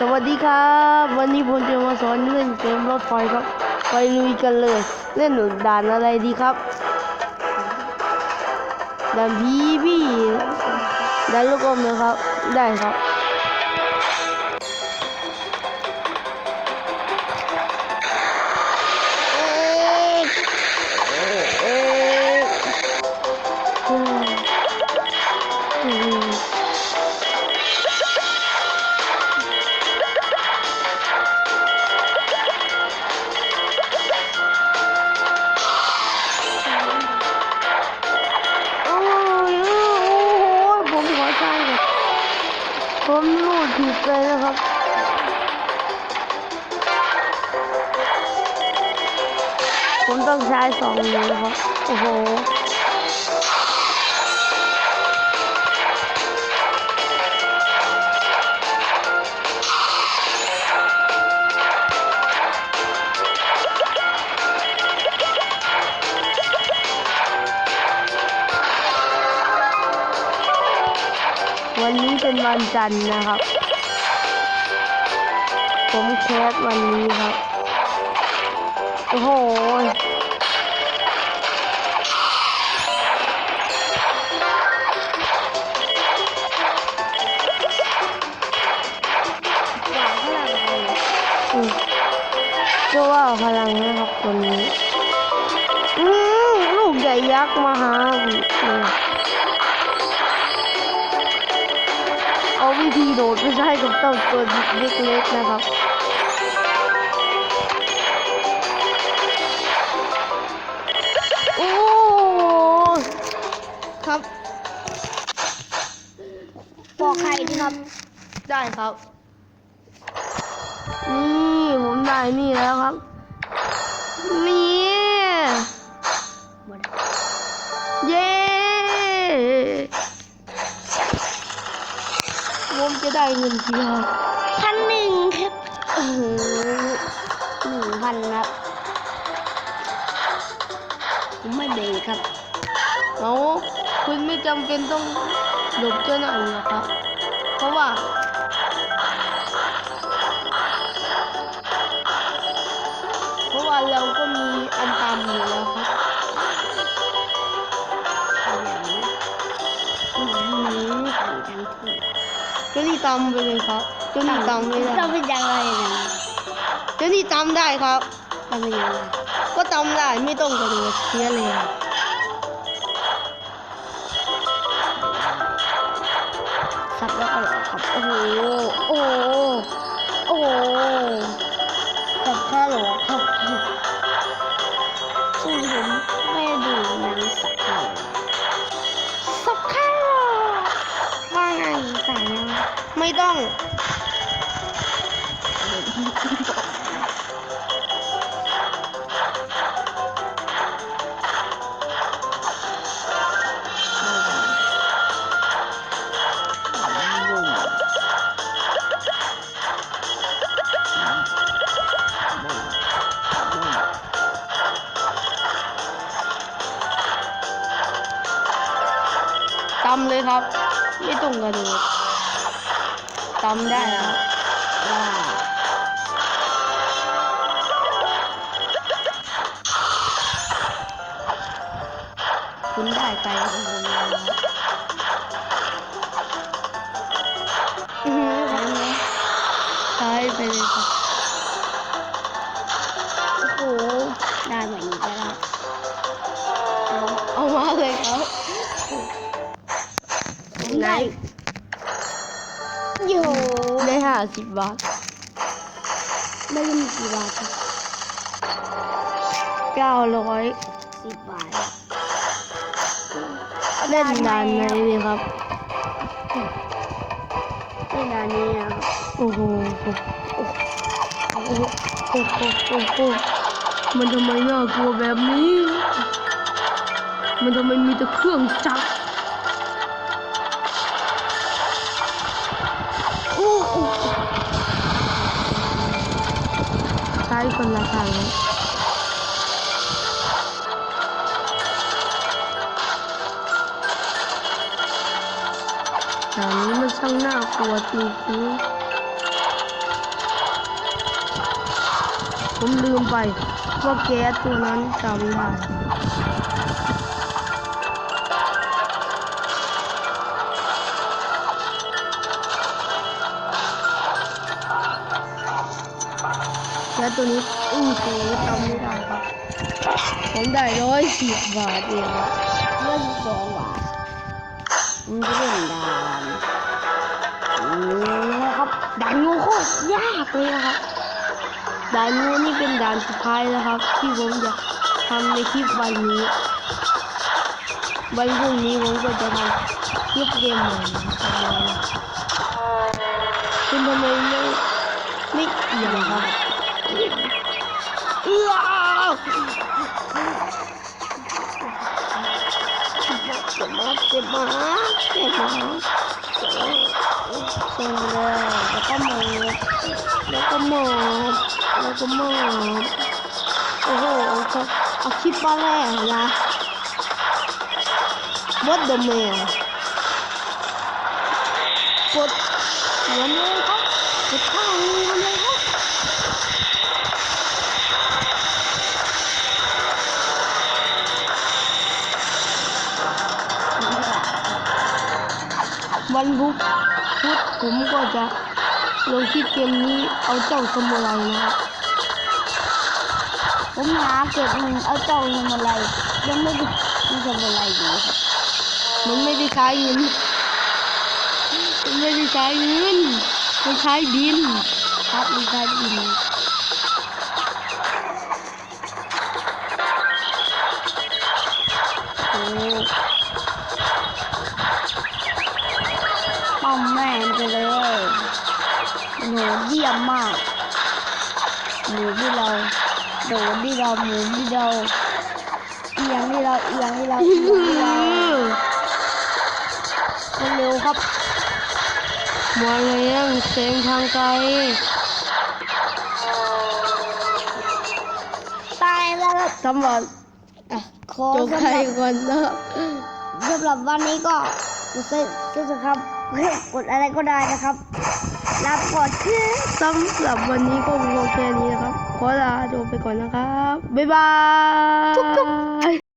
สวัสดีครับ วันนี้ผมจะมาสอนเล่นเกมรถไฟครับ ไปลุยกันเลย เล่นด่านอะไรดีครับด่านพีพี่ด่านลูกอมนะครับ ได้ครับ ผมรูดผิดไปนะครับผมต้องใช้สองนิ้วครับ โอ้โห วันนี้เป็นวันจันทร์นะครับ ผมแคสวันนี้ครับ โอ้โหอืมก็ว่าพลังนะครับคนนี้ อืมลูกใหญ่ยักษ์มาหาอืม เอาวิธีโดดไม่ใช่กับเจ้าตัวเล็กๆนะครับโอ้ครับปอกไข่ดีครับ ได้ครับ นี่ผมได้นี่แล้วครับ นี่ ได้เงินกี่ครับพันหนึ่งครับโอ้โหหนึ่งพันครับผมไม่เบรกครับเอาคุณไม่จำเป็นต้องหลบเจ้าหน้าหรอกครับ เพราะว่า เจ้านี่ตามไปเลยครับเจ้านี่ตามไม่ได้เราเป็นยังไงนะเจ้านี่ตามได้ครับเราเป็นยังไงก็ตามได้ไม่ต้องกระโดดเสียเลยครับสับแล้วก็หลอกครับโอ้โหโอ้โหโอ้โหสับแค่หลอกครับซึ่งผมไม่ดูหนังสับแค่หลอก ไม่ต้อง ตำเลยครับ ไม่ต้องกระโด ดตำได้ครับว่าคุณได้ไปครับอื้อหือใช่ไหมใช้ไปเลยครับโอ้โหได้แบบนี้ก็ได้เอา สิบบาทได้ยินกี่บาทครับเก้าร้อยสิบบาท เล่นนานไหนดีครับที่ร้านนี้นะครับโอ้โหโอ้โหโอ้โหโอ้โหมันทำไมน่ากลัวแบบนี้ มันทำไมมีแต่เครื่องจักร คนละครั้งแตอนนี้มันช่างน่ากลัวจริงๆผมลืมไปว่าแก๊สตัวนั้นจะมีผ่าน แก๊สตัวนี้อู้หูจำไม่ได้ครับ ผมได้ร้อยสิบบาทเองครับรื่องสองหวานมันจะเล่นดานโอ้ครับด่านงูโคตรยากเลยครับด่านนู้นนี่เป็นด่านสุดท้ายแล้วครับ ที่ผมจะทำในคลิปวันนี้วันพรุ่งนี้ผมก็จะทำคลิปเกมใหม่คุณทำไมไม่ไม่เอียงครับ เจ็บมากเจ็บมากเจ็บมากเซ็งเลยแล้วก็หมอบแล้วก็หมอบแล้วก็หมอบโอ้โหเขาเอาคลิปมาแรกนะว What the man กดหัวเลยครับกดข้างหัวเลยครับ วันพุธพุธผมก็จะลงคลิปเกมนี้เอาเจ้าสมุไรนะครับผมหาเก็บเงินเอาเจ้าทำอะไรยังไม่ได้ทำอะไรอยู่ครับมันไม่ได้ใช้เงินมันไม่ได้ใช้เงินมันใช้บินครับมีใครบิน ป้อมแม่งไปเลยหนูเยี่ยมมากหมูที่เราโดดที่เราหมุนที่เราเอียงที่เราเอียงที่เราเอียงที่เราเร็วๆครับมาเลี้ยงเสียงทางไกลตายแล้วครับสำหรับอะขอจบสำใคหรรับก่อนนะสำหรับวันนี้ก็กดเซ็นครับ กดอะไรก็ได้นะครับรับกดคือสำหรับวันนี้ก็โอแค่นี้นะครับ ขอลาจบไปก่อนนะครับ บ๊ายบาย